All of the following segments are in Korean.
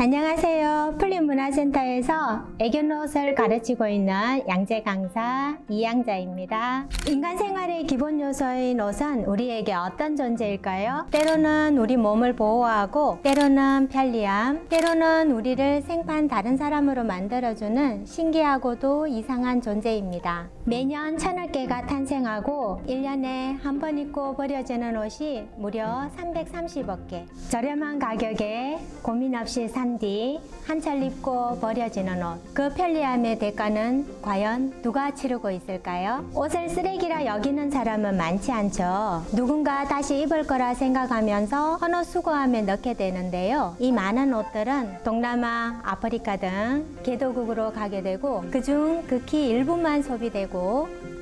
안녕하세요. 풀린문화센터에서 애견옷을 가르치고 있는 양재 강사 이양자입니다. 인간 생활의 기본 요소인 옷은 우리에게 어떤 존재일까요? 때로는 우리 몸을 보호하고, 때로는 편리함, 때로는 우리를 생판 다른 사람으로 만들어주는 신기하고도 이상한 존재입니다. 매년 천여 개가 탄생하고 1년에 한 번 입고 버려지는 옷이 무려 330억 개. 저렴한 가격에 고민 없이 산 뒤 한철 입고 버려지는 옷. 그 편리함의 대가는 과연 누가 치르고 있을까요? 옷을 쓰레기라 여기는 사람은 많지 않죠. 누군가 다시 입을 거라 생각하면서 헌옷 수거함에 넣게 되는데요. 이 많은 옷들은 동남아, 아프리카 등 개도국으로 가게 되고 그중 극히 일부만 소비되고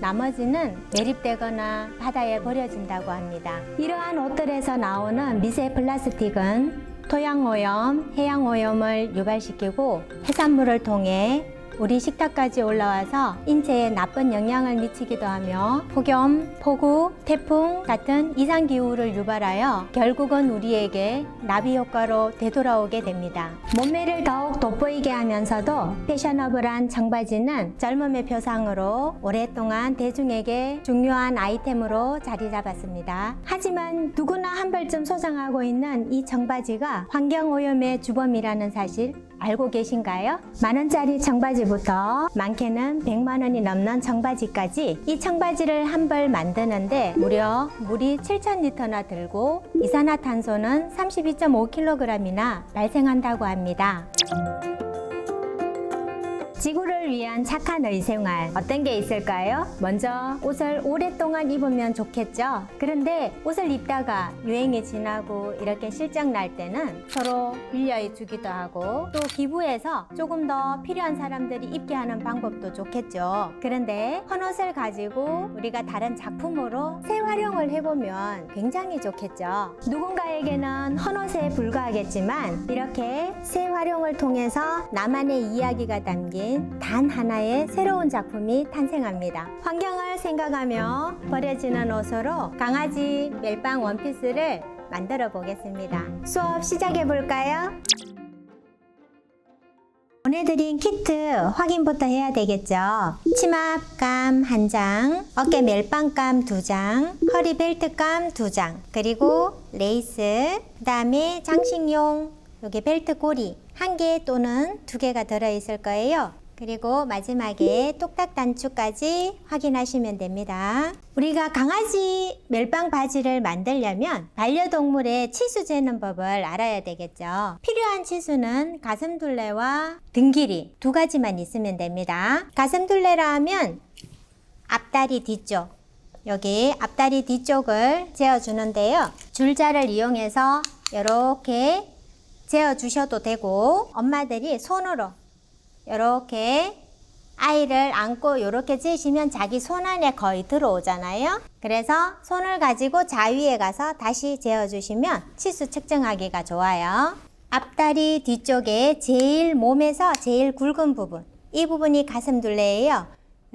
나머지는 매립되거나 바다에 버려진다고 합니다. 이러한 옷들에서 나오는 미세 플라스틱은 토양 오염, 해양 오염을 유발시키고 해산물을 통해 우리 식탁까지 올라와서 인체에 나쁜 영향을 미치기도 하며 폭염, 폭우, 태풍 같은 이상 기후를 유발하여 결국은 우리에게 나비 효과로 되돌아오게 됩니다. 몸매를 더욱 돋보이게 하면서도 패셔너블한 청바지는 젊음의 표상으로 오랫동안 대중에게 중요한 아이템으로 자리 잡았습니다. 하지만 누구나 한 벌쯤 소장하고 있는 이 청바지가 환경 오염의 주범이라는 사실 알고 계신가요? 만 원짜리 청바지부터 많게는 100만 원이 넘는 청바지까지 이 청바지를 한 벌 만드는데 무려 물이 7,000리터나 들고 이산화탄소는 32.5kg이나 발생한다고 합니다. 지구를 위한 착한 의생활 어떤 게 있을까요? 먼저 옷을 오랫동안 입으면 좋겠죠. 그런데 옷을 입다가 유행이 지나고 이렇게 실적 날 때는 서로 빌려 주기도 하고 또 기부해서 조금 더 필요한 사람들이 입게 하는 방법도 좋겠죠. 그런데 헌옷을 가지고 우리가 다른 작품으로 재활용을 해보면 굉장히 좋겠죠. 누군가에게는 헌옷에 불과하겠지만 이렇게 재활용을 통해서 나만의 이야기가 담긴 단 하나의 새로운 작품이 탄생합니다. 환경을 생각하며 버려지는 옷으로 강아지 멜빵 원피스를 만들어 보겠습니다. 수업 시작해 볼까요? 보내드린 키트 확인부터 해야 되겠죠. 치마감 한 장, 어깨 멜빵감 두 장, 허리 벨트감 두 장, 그리고 레이스, 그 다음에 장식용 여기 벨트 고리 한 개 또는 두 개가 들어있을 거예요. 그리고 마지막에 똑딱 단추까지 확인하시면 됩니다. 우리가 강아지 멜빵 바지를 만들려면 반려동물의 치수 재는 법을 알아야 되겠죠. 필요한 치수는 가슴둘레와 등 길이 두 가지만 있으면 됩니다. 가슴둘레라 하면 앞다리 뒤쪽 여기 앞다리 뒤쪽을 재어주는데요. 줄자를 이용해서 이렇게 재어주셔도 되고 엄마들이 손으로 이렇게 아이를 안고 이렇게 재시면 자기 손 안에 거의 들어오잖아요. 그래서 손을 가지고 자위에 가서 다시 재어주시면 치수 측정하기가 좋아요. 앞다리 뒤쪽에 제일 몸에서 제일 굵은 부분 이 부분이 가슴 둘레예요.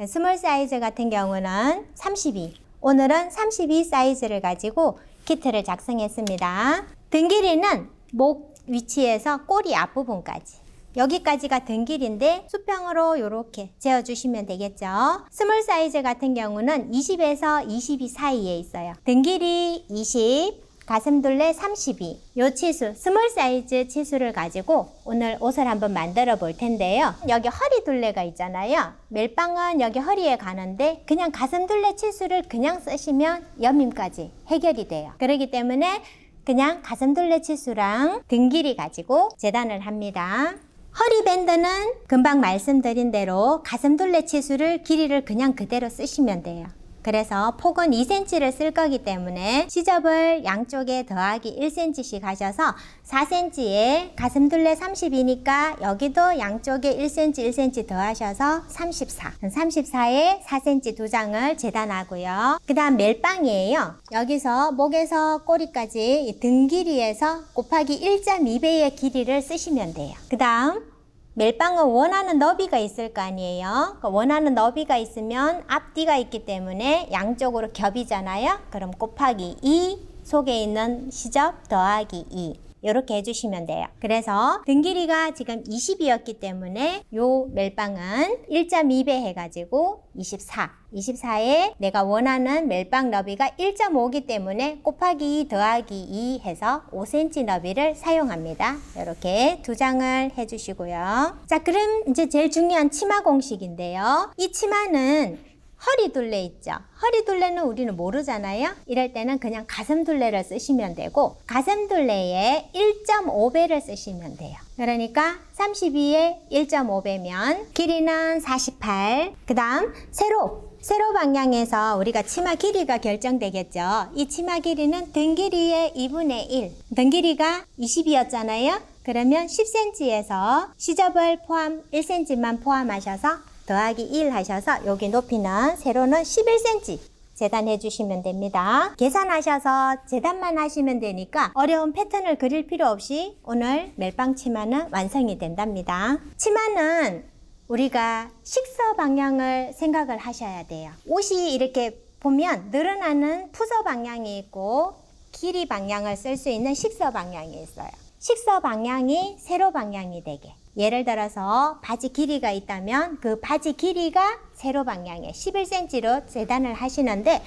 스몰 사이즈 같은 경우는 32 오늘은 32 사이즈를 가지고 키트를 작성했습니다. 등 길이는 목 위치에서 꼬리 앞부분까지 여기까지가 등 길인데 수평으로 이렇게 재어주시면 되겠죠. 스몰 사이즈 같은 경우는 20에서 22 사이에 있어요. 등 길이 20, 가슴둘레 32. 요 치수, 스몰 사이즈 치수를 가지고 오늘 옷을 한번 만들어 볼 텐데요. 여기 허리 둘레가 있잖아요. 멜빵은 여기 허리에 가는데 그냥 가슴둘레 치수를 그냥 쓰시면 여밈까지 해결이 돼요. 그렇기 때문에 그냥 가슴둘레 치수랑 등 길이 가지고 재단을 합니다. 허리 밴드는 금방 말씀드린 대로 가슴둘레 치수를 길이를 그냥 그대로 쓰시면 돼요. 그래서 폭은 2cm를 쓸 거기 때문에 시접을 양쪽에 더하기 1cm씩 하셔서 4cm에 가슴둘레 30이니까 여기도 양쪽에 1cm, 1cm 더하셔서 34. 34에 4cm 두 장을 재단하고요. 그 다음 멜빵이에요. 여기서 목에서 꼬리까지 등 길이에서 곱하기 1.2배의 길이를 쓰시면 돼요. 그 다음 멜빵은 원하는 너비가 있을 거 아니에요. 그 원하는 너비가 있으면 앞뒤가 있기 때문에 양쪽으로 겹이잖아요. 그럼 곱하기 2 속에 있는 시접 더하기 2 이렇게 해주시면 돼요. 그래서 등 길이가 지금 20이었기 때문에 요 멜빵은 1.2배 해가지고 24. 24에 내가 원하는 멜빵 너비가 1.5기 때문에 곱하기 2 더하기 2 해서 5cm 너비를 사용합니다. 이렇게 두 장을 해주시고요. 자, 그럼 이제 제일 중요한 치마 공식인데요. 이 치마는 허리 둘레 있죠. 허리 둘레는 우리는 모르잖아요. 이럴 때는 그냥 가슴 둘레를 쓰시면 되고 가슴 둘레에 1.5배를 쓰시면 돼요. 그러니까 32에 1.5배면 길이는 48. 그 다음 세로 세로 방향에서 우리가 치마 길이가 결정되겠죠. 이 치마 길이는 등 길이의 2분의 1. 등 길이가 20이었잖아요. 그러면 10cm에서 시접을 포함 1cm만 포함하셔서 더하기 1 하셔서 여기 높이는 세로는 11cm 재단해 주시면 됩니다. 계산하셔서 재단만 하시면 되니까 어려운 패턴을 그릴 필요 없이 오늘 멜빵 치마는 완성이 된답니다. 치마는 우리가 식서 방향을 생각을 하셔야 돼요. 옷이 이렇게 보면 늘어나는 푸서 방향이 있고 길이 방향을 쓸 수 있는 식서 방향이 있어요. 식서 방향이 세로 방향이 되게. 예를 들어서 바지 길이가 있다면 그 바지 길이가 세로 방향에 11cm로 재단을 하시는데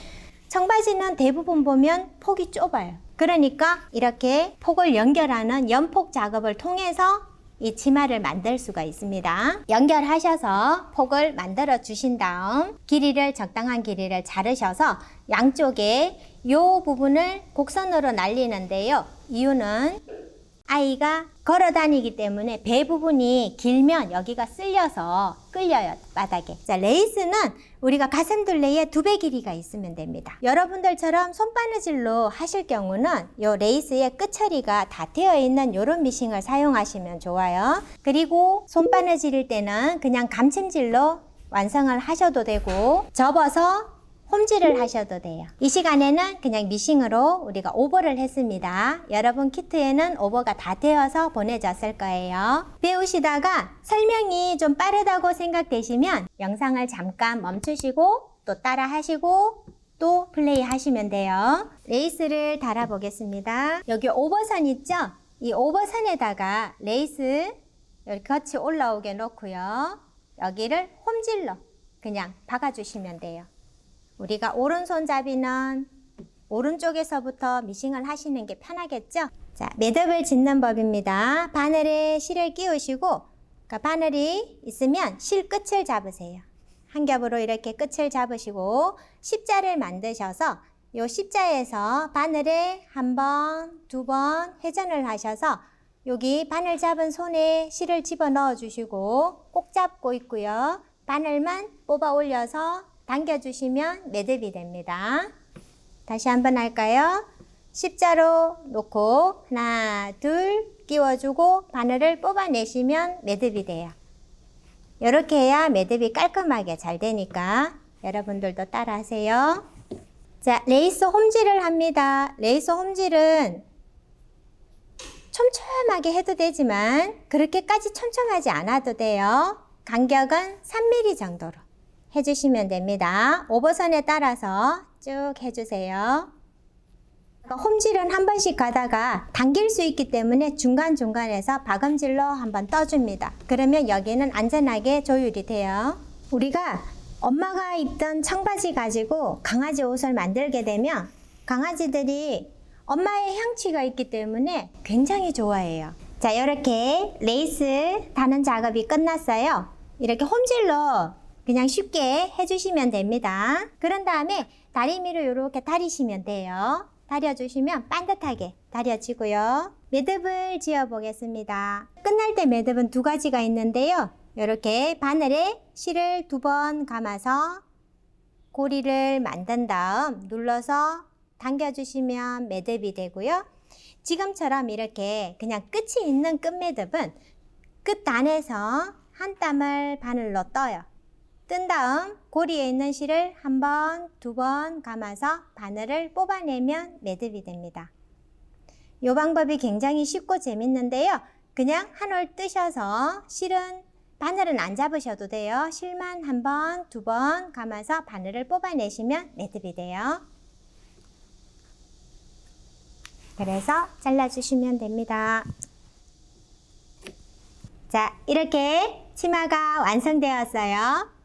청바지는 대부분 보면 폭이 좁아요. 그러니까 이렇게 폭을 연결하는 연폭 작업을 통해서 이 치마를 만들 수가 있습니다. 연결하셔서 폭을 만들어 주신 다음 길이를 적당한 길이를 자르셔서 양쪽에 이 부분을 곡선으로 날리는데요. 이유는 아이가 걸어 다니기 때문에 배 부분이 길면 여기가 쓸려서 끌려요 바닥에. 자 레이스는 우리가 가슴 둘레에 두 배 길이가 있으면 됩니다. 여러분들처럼 손바느질로 하실 경우는 요 레이스의 끝처리가 다 되어 있는 요런 미싱을 사용하시면 좋아요. 그리고 손바느질일 때는 그냥 감침질로 완성을 하셔도 되고 접어서 홈질을 하셔도 돼요. 이 시간에는 그냥 미싱으로 우리가 오버를 했습니다. 여러분 키트에는 오버가 다 되어서 보내졌을 거예요. 배우시다가 설명이 좀 빠르다고 생각되시면 영상을 잠깐 멈추시고 또 따라 하시고 또 플레이 하시면 돼요. 레이스를 달아 보겠습니다. 여기 오버선 있죠? 이 오버선에다가 레이스 이렇게 같이 올라오게 놓고요. 여기를 홈질로 그냥 박아주시면 돼요. 우리가 오른손잡이는 오른쪽에서부터 미싱을 하시는 게 편하겠죠? 자, 매듭을 짓는 법입니다. 바늘에 실을 끼우시고 그러니까 바늘이 있으면 실 끝을 잡으세요. 한 겹으로 이렇게 끝을 잡으시고 십자를 만드셔서 요 십자에서 바늘에 한 번, 두 번 회전을 하셔서 여기 바늘 잡은 손에 실을 집어 넣어 주시고 꼭 잡고 있고요. 바늘만 뽑아 올려서 당겨주시면 매듭이 됩니다. 다시 한번 할까요? 십자로 놓고 하나, 둘 끼워주고 바늘을 뽑아내시면 매듭이 돼요. 이렇게 해야 매듭이 깔끔하게 잘 되니까 여러분들도 따라 하세요. 자, 레이스 홈질을 합니다. 레이스 홈질은 촘촘하게 해도 되지만 그렇게까지 촘촘하지 않아도 돼요. 간격은 3mm 정도로. 해주시면 됩니다. 오버선에 따라서 쭉 해주세요. 홈질은 한 번씩 가다가 당길 수 있기 때문에 중간중간에서 박음질로 한번 떠줍니다. 그러면 여기는 안전하게 조율이 돼요. 우리가 엄마가 입던 청바지 가지고 강아지 옷을 만들게 되면 강아지들이 엄마의 향취가 있기 때문에 굉장히 좋아해요. 자, 이렇게 레이스 다는 작업이 끝났어요. 이렇게 홈질로 그냥 쉽게 해주시면 됩니다. 그런 다음에 다리미로 이렇게 다리시면 돼요. 다려주시면 반듯하게 다려지고요. 매듭을 지어 보겠습니다. 끝날 때 매듭은 두 가지가 있는데요. 이렇게 바늘에 실을 두 번 감아서 고리를 만든 다음 눌러서 당겨주시면 매듭이 되고요. 지금처럼 이렇게 그냥 끝이 있는 끝매듭은 끝단에서 한 땀을 바늘로 떠요. 뜬 다음 고리에 있는 실을 한 번, 두 번 감아서 바늘을 뽑아내면 매듭이 됩니다. 이 방법이 굉장히 쉽고 재밌는데요. 그냥 한 올 뜨셔서 실은 바늘은 안 잡으셔도 돼요. 실만 한 번, 두 번 감아서 바늘을 뽑아내시면 매듭이 돼요. 그래서 잘라주시면 됩니다. 자, 이렇게 치마가 완성되었어요.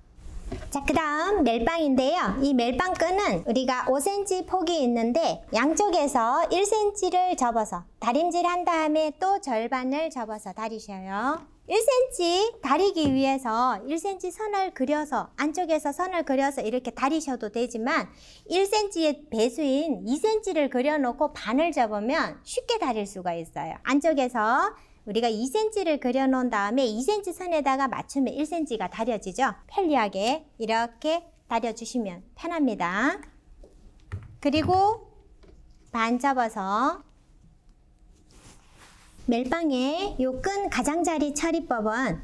자, 그 다음 멜빵인데요. 이 멜빵 끈은 우리가 5cm 폭이 있는데 양쪽에서 1cm를 접어서 다림질 한 다음에 또 절반을 접어서 다리셔요. 1cm 다리기 위해서 1cm 선을 그려서 안쪽에서 선을 그려서 이렇게 다리셔도 되지만 1cm의 배수인 2cm를 그려놓고 반을 접으면 쉽게 다릴 수가 있어요. 안쪽에서 우리가 2cm를 그려놓은 다음에 2cm 선에다가 맞추면 1cm가 다려지죠. 편리하게 이렇게 다려주시면 편합니다. 그리고 반 접어서 멜빵의 요끈 가장자리 처리법은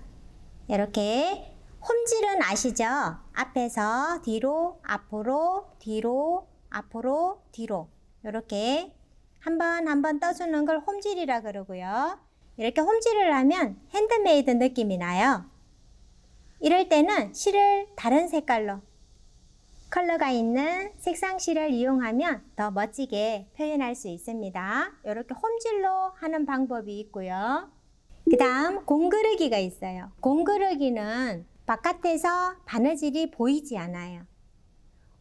이렇게 홈질은 아시죠? 앞에서 뒤로 앞으로 뒤로 앞으로 뒤로 이렇게 한 번 한 번 떠주는 걸 홈질이라 그러고요. 이렇게 홈질을 하면 핸드메이드 느낌이 나요. 이럴 때는 실을 다른 색깔로 컬러가 있는 색상 실을 이용하면 더 멋지게 표현할 수 있습니다. 이렇게 홈질로 하는 방법이 있고요. 그 다음 공그르기가 있어요. 공그르기는 바깥에서 바느질이 보이지 않아요.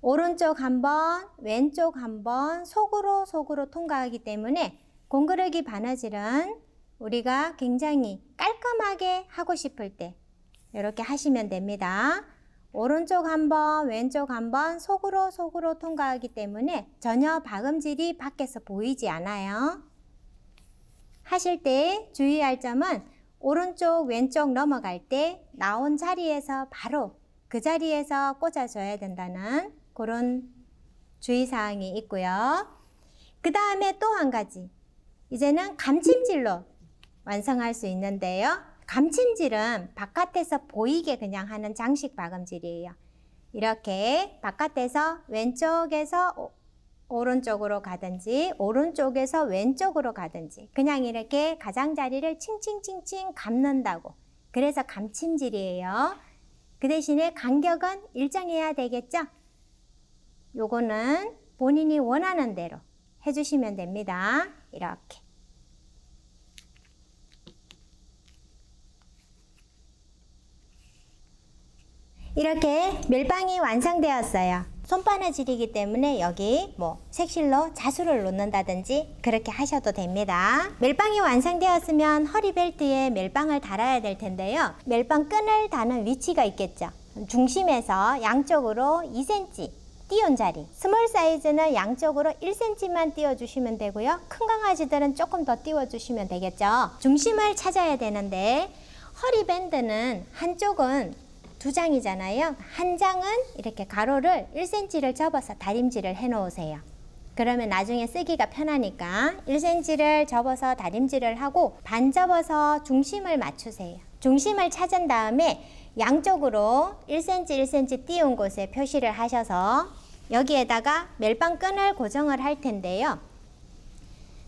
오른쪽 한 번, 왼쪽 한 번, 속으로 속으로 통과하기 때문에 공그르기 바느질은 우리가 굉장히 깔끔하게 하고 싶을 때 이렇게 하시면 됩니다. 오른쪽 한 번, 왼쪽 한번 속으로 속으로 통과하기 때문에 전혀 박음질이 밖에서 보이지 않아요. 하실 때 주의할 점은 오른쪽, 왼쪽 넘어갈 때 나온 자리에서 바로 그 자리에서 꽂아줘야 된다는 그런 주의사항이 있고요. 그 다음에 또 한 가지. 이제는 감침질로 완성할 수 있는데요. 감침질은 바깥에서 보이게 그냥 하는 장식 박음질이에요. 이렇게 바깥에서 왼쪽에서 오- 오른쪽으로 가든지 오른쪽에서 왼쪽으로 가든지 그냥 이렇게 가장자리를 칭칭칭칭 감는다고 그래서 감침질이에요. 그 대신에 간격은 일정해야 되겠죠? 요거는 본인이 원하는 대로 해주시면 됩니다. 이렇게. 이렇게 멜빵이 완성되었어요. 손바느질이기 때문에 여기 뭐 색실로 자수를 놓는다든지 그렇게 하셔도 됩니다. 멜빵이 완성되었으면 허리벨트에 멜빵을 달아야 될 텐데요. 멜빵 끈을 다는 위치가 있겠죠. 중심에서 양쪽으로 2cm 띄운 자리. 스몰 사이즈는 양쪽으로 1cm만 띄워주시면 되고요. 큰 강아지들은 조금 더 띄워주시면 되겠죠. 중심을 찾아야 되는데 허리밴드는 한쪽은 두 장이잖아요. 한 장은 이렇게 가로를 1cm를 접어서 다림질을 해 놓으세요. 그러면 나중에 쓰기가 편하니까 1cm를 접어서 다림질을 하고 반 접어서 중심을 맞추세요. 중심을 찾은 다음에 양쪽으로 1cm, 1cm 띄운 곳에 표시를 하셔서 여기에다가 멜빵 끈을 고정을 할 텐데요.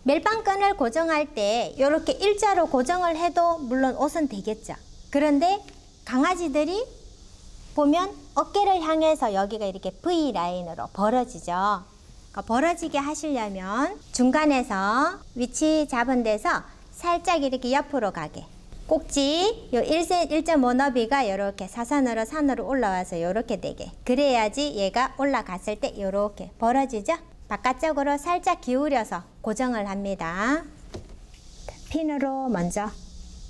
멜빵 끈을 고정할 때 이렇게 일자로 고정을 해도 물론 옷은 되겠죠. 그런데 강아지들이 보면 어깨를 향해서 여기가 이렇게 V 라인으로 벌어지죠. 그러니까 벌어지게 하시려면 중간에서 위치 잡은 데서 살짝 이렇게 옆으로 가게. 꼭지 요 1cm 1.5 너비가 이렇게 사선으로 산으로 올라와서 이렇게 되게. 그래야지 얘가 올라갔을 때 이렇게 벌어지죠. 바깥쪽으로 살짝 기울여서 고정을 합니다. 핀으로 먼저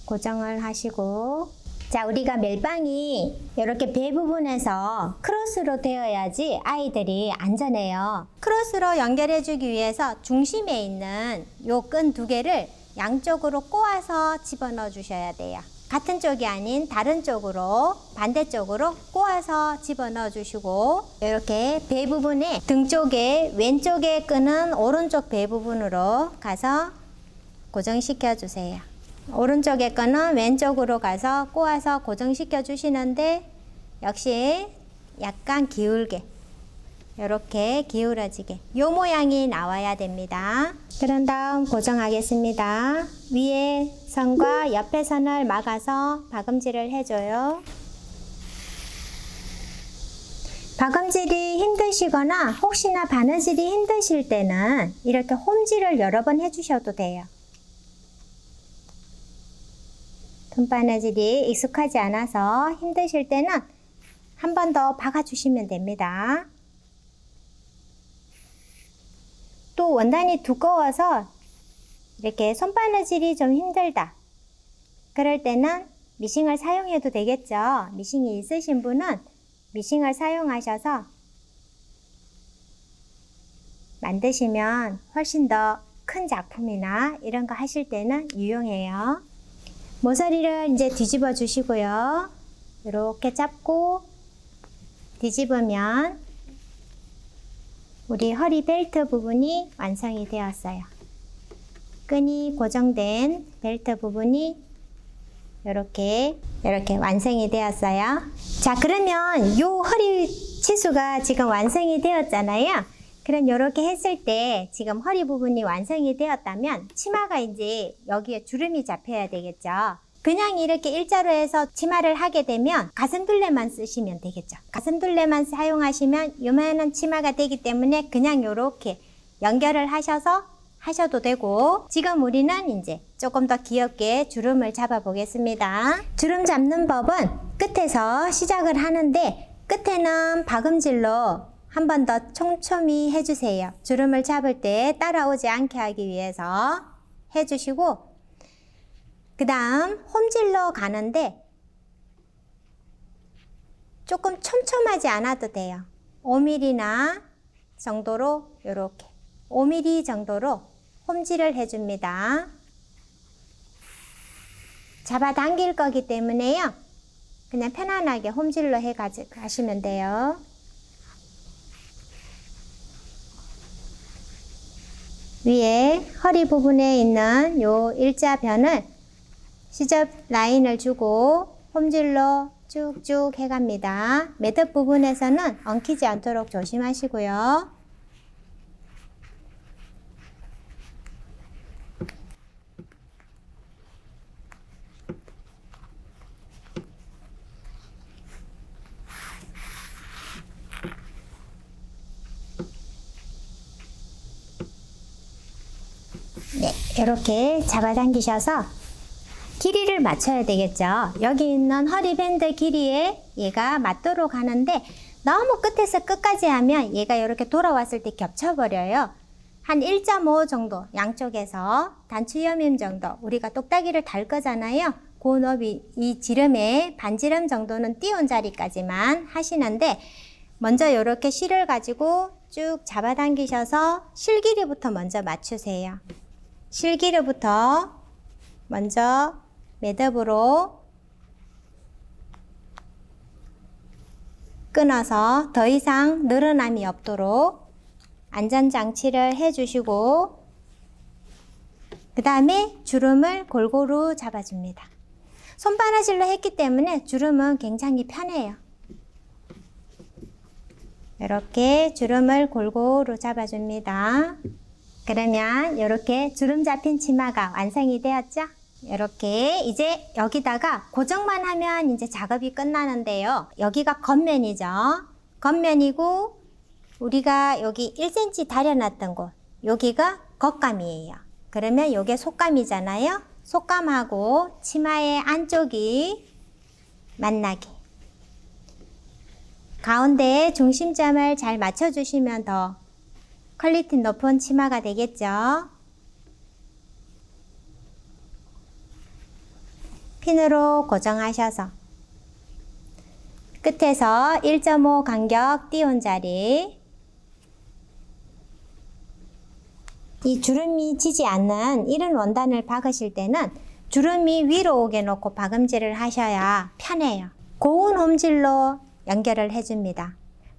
고정을 하시고 자, 우리가 멜빵이 이렇게 배 부분에서 크로스로 되어야지 아이들이 안전해요. 크로스로 연결해주기 위해서 중심에 있는 요 끈 두 개를 양쪽으로 꼬아서 집어넣어 주셔야 돼요. 같은 쪽이 아닌 다른 쪽으로 반대쪽으로 꼬아서 집어넣어 주시고 이렇게 배 부분에 등 쪽에 왼쪽에 끈은 오른쪽 배 부분으로 가서 고정시켜 주세요. 오른쪽에 거는 왼쪽으로 가서 꼬아서 고정시켜 주시는데 역시 약간 기울게 이렇게 기울어지게 요 모양이 나와야 됩니다. 그런 다음 고정하겠습니다. 위에 선과 옆에 선을 막아서 박음질을 해줘요. 박음질이 힘드시거나 혹시나 바느질이 힘드실 때는 이렇게 홈질을 여러 번 해주셔도 돼요. 돈바느질이 익숙하지 않아서 힘드실 때는 한 번 더 박아주시면 됩니다. 또 원단이 두꺼워서 이렇게 손바느질이 좀 힘들다. 그럴 때는 미싱을 사용해도 되겠죠. 미싱이 있으신 분은 미싱을 사용하셔서 만드시면 훨씬 더 큰 작품이나 이런 거 하실 때는 유용해요. 모서리를 이제 뒤집어 주시고요. 이렇게 잡고 뒤집으면 우리 허리 벨트 부분이 완성이 되었어요. 끈이 고정된 벨트 부분이 이렇게 이렇게 완성이 되었어요. 자, 그러면 요 허리 치수가 지금 완성이 되었잖아요. 그럼 이렇게 했을 때 지금 허리 부분이 완성이 되었다면 치마가 이제 여기에 주름이 잡혀야 되겠죠. 그냥 이렇게 일자로 해서 치마를 하게 되면 가슴둘레만 쓰시면 되겠죠. 가슴둘레만 사용하시면 요만한 치마가 되기 때문에 그냥 이렇게 연결을 하셔서 하셔도 되고 지금 우리는 이제 조금 더 귀엽게 주름을 잡아 보겠습니다. 주름 잡는 법은 끝에서 시작을 하는데 끝에는 박음질로 한 번 더 촘촘히 해주세요. 주름을 잡을 때 따라오지 않게 하기 위해서 해주시고 그 다음 홈질로 가는데 조금 촘촘하지 않아도 돼요. 5mm나 정도로 이렇게 5mm 정도로 홈질을 해줍니다. 잡아당길 거기 때문에요. 그냥 편안하게 홈질로 해 가시면 돼요. 위에 허리 부분에 있는 요 일자변을 시접 라인을 주고 홈질로 쭉쭉 해갑니다. 매듭 부분에서는 엉키지 않도록 조심하시고요. 네, 이렇게 잡아당기셔서 길이를 맞춰야 되겠죠. 여기 있는 허리밴드 길이에 얘가 맞도록 하는데 너무 끝에서 끝까지 하면 얘가 이렇게 돌아왔을 때 겹쳐버려요. 한 1.5 정도 양쪽에서 단추 여밈 정도 우리가 똑딱이를 달 거잖아요. 그 너비 이 지름에 반지름 정도는 띄운 자리까지만 하시는데 먼저 이렇게 실을 가지고 쭉 잡아당기셔서 실 길이부터 먼저 맞추세요. 실기류부터 먼저 매듭으로 끊어서 더 이상 늘어남이 없도록 안전장치를 해주시고 그 다음에 주름을 골고루 잡아줍니다. 손바느질로 했기 때문에 주름은 굉장히 편해요. 이렇게 주름을 골고루 잡아줍니다. 그러면 이렇게 주름 잡힌 치마가 완성이 되었죠? 이렇게 이제 여기다가 고정만 하면 이제 작업이 끝나는데요. 여기가 겉면이죠. 겉면이고 우리가 여기 1cm 다려놨던 곳 여기가 겉감이에요. 그러면 이게 속감이잖아요. 속감하고 치마의 안쪽이 만나게 가운데에 중심점을 잘 맞춰주시면 더 퀄리티 높은 치마가 되겠죠. 핀으로 고정하셔서 끝에서 1.5 간격 띄운 자리 이 주름이 지지 않는 이런 원단을 박으실 때는 주름이 위로 오게 놓고 박음질을 하셔야 편해요. 고운 홈질로 연결을 해줍니다.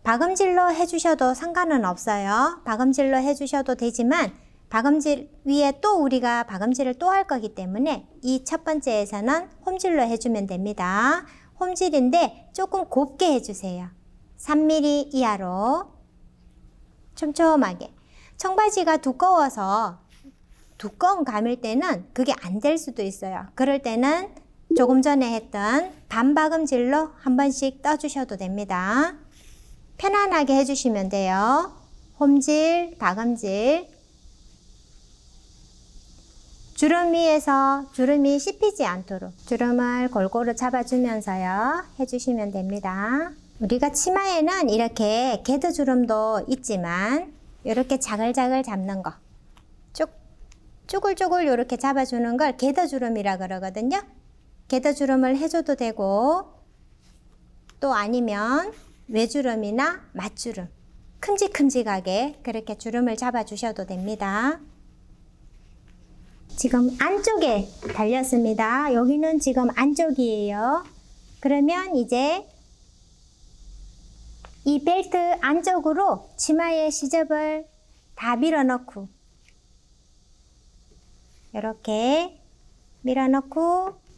박음질로 해주셔도 상관은 없어요. 박음질로 해주셔도 되지만 박음질 위에 또 우리가 박음질을 또 할 거기 때문에 이 첫 번째에서는 홈질로 해주면 됩니다. 홈질인데 조금 곱게 해주세요. 3mm 이하로 촘촘하게. 청바지가 두꺼워서 두꺼운 감일 때는 그게 안 될 수도 있어요. 그럴 때는 조금 전에 했던 반박음질로 한 번씩 떠주셔도 됩니다. 편안하게 해주시면 돼요. 홈질, 박음질. 주름 위에서 주름이 씹히지 않도록 주름을 골고루 잡아주면서요. 해주시면 됩니다. 우리가 치마에는 이렇게 게드 주름도 있지만 이렇게 자글자글 잡는 거. 쭉, 쭈글쭈글 이렇게 잡아주는 걸 게드 주름이라 그러거든요. 게드 주름을 해줘도 되고 또 아니면 외주름이나 맞주름 큼직큼직하게 그렇게 주름을 잡아 주셔도 됩니다. 지금 안쪽에 달렸습니다. 여기는 지금 안쪽이에요. 그러면 이제 이 벨트 안쪽으로 치마의 시접을 다 밀어넣고 이렇게 밀어넣고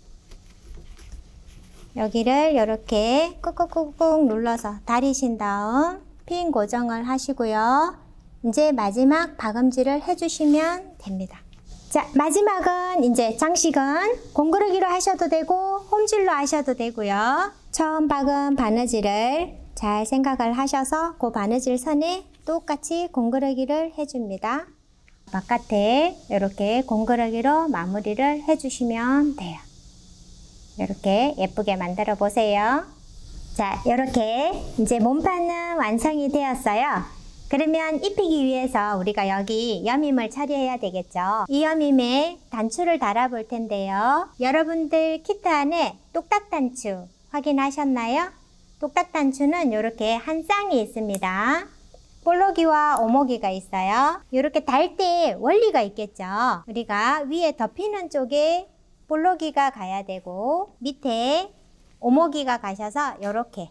여기를 이렇게 꾹꾹꾹꾹 눌러서 다리신 다음 핀 고정을 하시고요. 이제 마지막 박음질을 해주시면 됩니다. 자, 마지막은 이제 장식은 공그르기로 하셔도 되고 홈질로 하셔도 되고요. 처음 박은 바느질을 잘 생각을 하셔서 그 바느질 선에 똑같이 공그르기를 해줍니다. 바깥에 이렇게 공그르기로 마무리를 해주시면 돼요. 이렇게 예쁘게 만들어 보세요. 자, 이렇게 이제 몸판은 완성이 되었어요. 그러면 입히기 위해서 우리가 여기 여밈을 처리해야 되겠죠. 이 여밈에 단추를 달아 볼 텐데요. 여러분들 키트 안에 똑딱 단추 확인하셨나요? 똑딱 단추는 이렇게 한 쌍이 있습니다. 볼로기와 오모기가 있어요. 이렇게 달 때 원리가 있겠죠. 우리가 위에 덮이는 쪽에 볼로기가 가야 되고 밑에 오모기가 가셔서 이렇게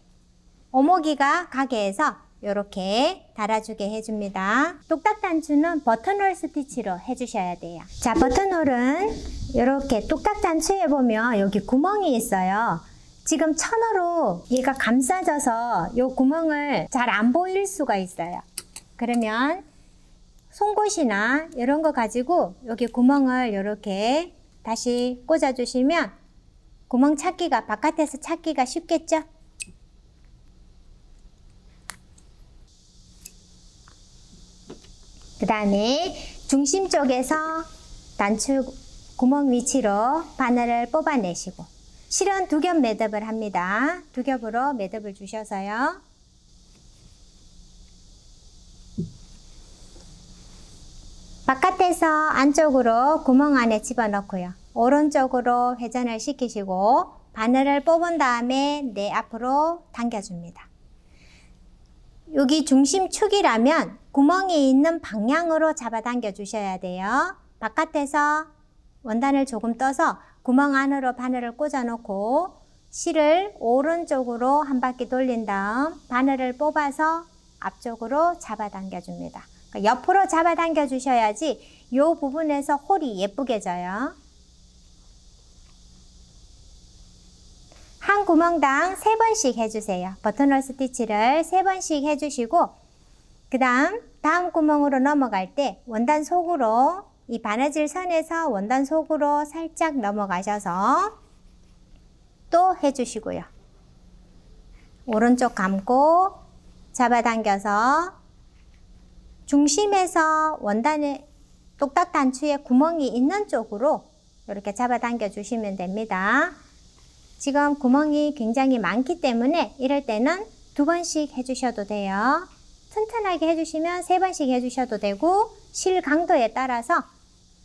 오모기가 가게 해서 이렇게 달아주게 해줍니다. 똑딱 단추는 버튼홀 스티치로 해주셔야 돼요. 자, 버튼홀은 이렇게 똑딱 단추에 보면 여기 구멍이 있어요. 지금 천으로 얘가 감싸져서 이 구멍을 잘 안 보일 수가 있어요. 그러면 송곳이나 이런 거 가지고 여기 구멍을 이렇게 다시 꽂아주시면 구멍 찾기가 바깥에서 찾기가 쉽겠죠? 그 다음에 중심 쪽에서 단추 구멍 위치로 바늘을 뽑아내시고 실은 두 겹 매듭을 합니다. 두 겹으로 매듭을 주셔서요. 바깥에서 안쪽으로 구멍 안에 집어넣고요. 오른쪽으로 회전을 시키시고 바늘을 뽑은 다음에 내 앞으로 당겨줍니다. 여기 중심축이라면 구멍이 있는 방향으로 잡아당겨 주셔야 돼요. 바깥에서 원단을 조금 떠서 구멍 안으로 바늘을 꽂아 놓고 실을 오른쪽으로 한 바퀴 돌린 다음 바늘을 뽑아서 앞쪽으로 잡아당겨 줍니다. 그러니까 옆으로 잡아당겨 주셔야지 이 부분에서 홀이 예쁘게 져요. 한 구멍당 세 번씩 해주세요. 버튼홀 스티치를 세 번씩 해주시고 그 다음 다음 구멍으로 넘어갈 때 원단 속으로 이 바느질 선에서 원단 속으로 살짝 넘어가셔서 또 해주시고요. 오른쪽 감고 잡아당겨서 중심에서 원단의 똑딱 단추에 구멍이 있는 쪽으로 이렇게 잡아당겨 주시면 됩니다. 지금 구멍이 굉장히 많기 때문에 이럴 때는 두 번씩 해주셔도 돼요. 튼튼하게 해주시면 세 번씩 해주셔도 되고 실 강도에 따라서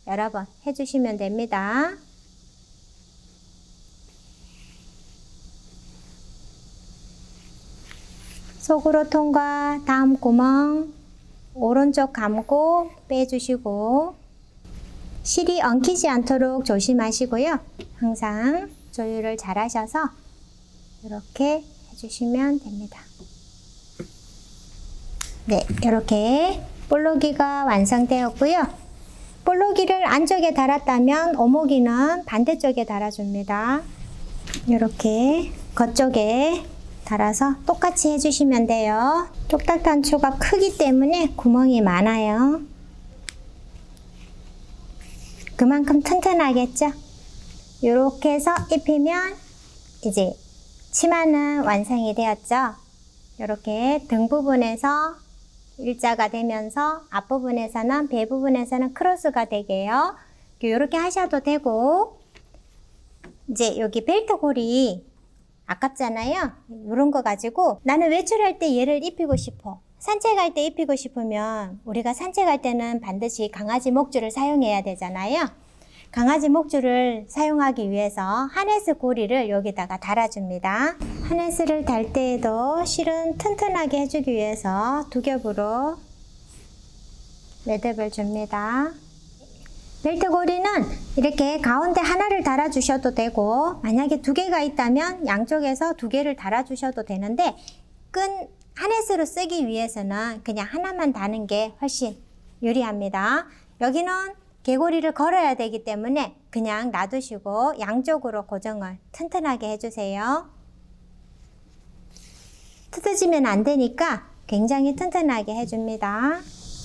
여러 번 해주시면 됩니다. 속으로 통과 다음 구멍 오른쪽 감고 빼주시고 실이 엉키지 않도록 조심하시고요. 항상 조율을 잘 하셔서 이렇게 해주시면 됩니다. 네, 이렇게 볼로기가 완성되었고요. 볼로기를 안쪽에 달았다면 오목이는 반대쪽에 달아줍니다. 이렇게 겉쪽에 달아서 똑같이 해주시면 돼요. 뚝딱 단초가 크기 때문에 구멍이 많아요. 그만큼 튼튼하겠죠? 이렇게 해서 입히면 이제 치마는 완성이 되었죠? 이렇게 등 부분에서 일자가 되면서 앞부분에서는 배 부분에서는 크로스가 되게요. 이렇게 하셔도 되고 이제 여기 벨트 골이 아깝잖아요. 이런 거 가지고 나는 외출할 때 얘를 입히고 싶어. 산책할 때 입히고 싶으면 우리가 산책할 때는 반드시 강아지 목줄을 사용해야 되잖아요. 강아지 목줄을 사용하기 위해서 하네스 고리를 여기다가 달아줍니다. 하네스를 달 때에도 실은 튼튼하게 해주기 위해서 두 겹으로 매듭을 줍니다. 벨트 고리는 이렇게 가운데 하나를 달아주셔도 되고 만약에 두 개가 있다면 양쪽에서 두 개를 달아주셔도 되는데 끈 하네스로 쓰기 위해서는 그냥 하나만 다는 게 훨씬 유리합니다. 여기는 개고리를 걸어야 되기 때문에 그냥 놔두시고 양쪽으로 고정을 튼튼하게 해주세요. 뜯어지면 안 되니까 굉장히 튼튼하게 해줍니다.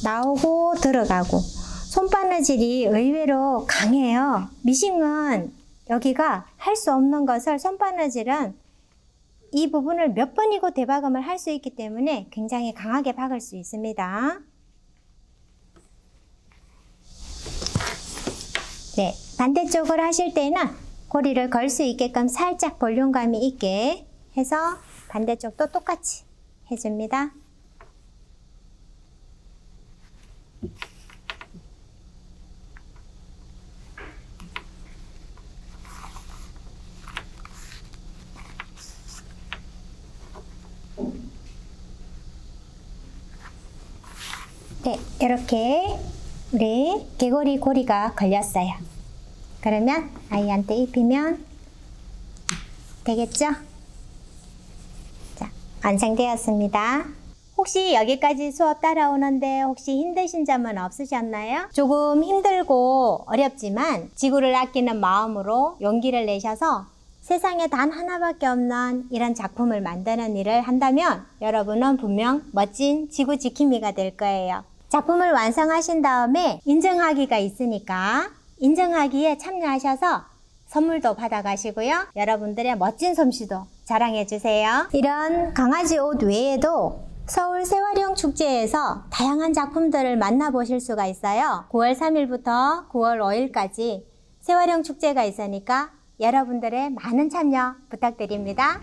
나오고 들어가고 손바느질이 의외로 강해요. 미싱은 여기가 할 수 없는 것을 손바느질은 이 부분을 몇 번이고 대박음을 할 수 있기 때문에 굉장히 강하게 박을 수 있습니다. 네, 반대쪽을 하실 때는 고리를 걸 수 있게끔 살짝 볼륨감이 있게 해서 반대쪽도 똑같이 해줍니다. 네, 이렇게 우리 개고리 고리가 걸렸어요. 그러면 아이한테 입히면 되겠죠? 자, 완성되었습니다. 혹시 여기까지 수업 따라오는데 혹시 힘드신 점은 없으셨나요? 조금 힘들고 어렵지만 지구를 아끼는 마음으로 용기를 내셔서 세상에 단 하나밖에 없는 이런 작품을 만드는 일을 한다면 여러분은 분명 멋진 지구 지킴이가 될 거예요. 작품을 완성하신 다음에 인증하기가 있으니까 인증하기에 참여하셔서 선물도 받아가시고요. 여러분들의 멋진 솜씨도 자랑해 주세요. 이런 강아지 옷 외에도 서울 세활용 축제에서 다양한 작품들을 만나보실 수가 있어요. 9월 3일부터 9월 5일까지 세활용 축제가 있으니까 여러분들의 많은 참여 부탁드립니다.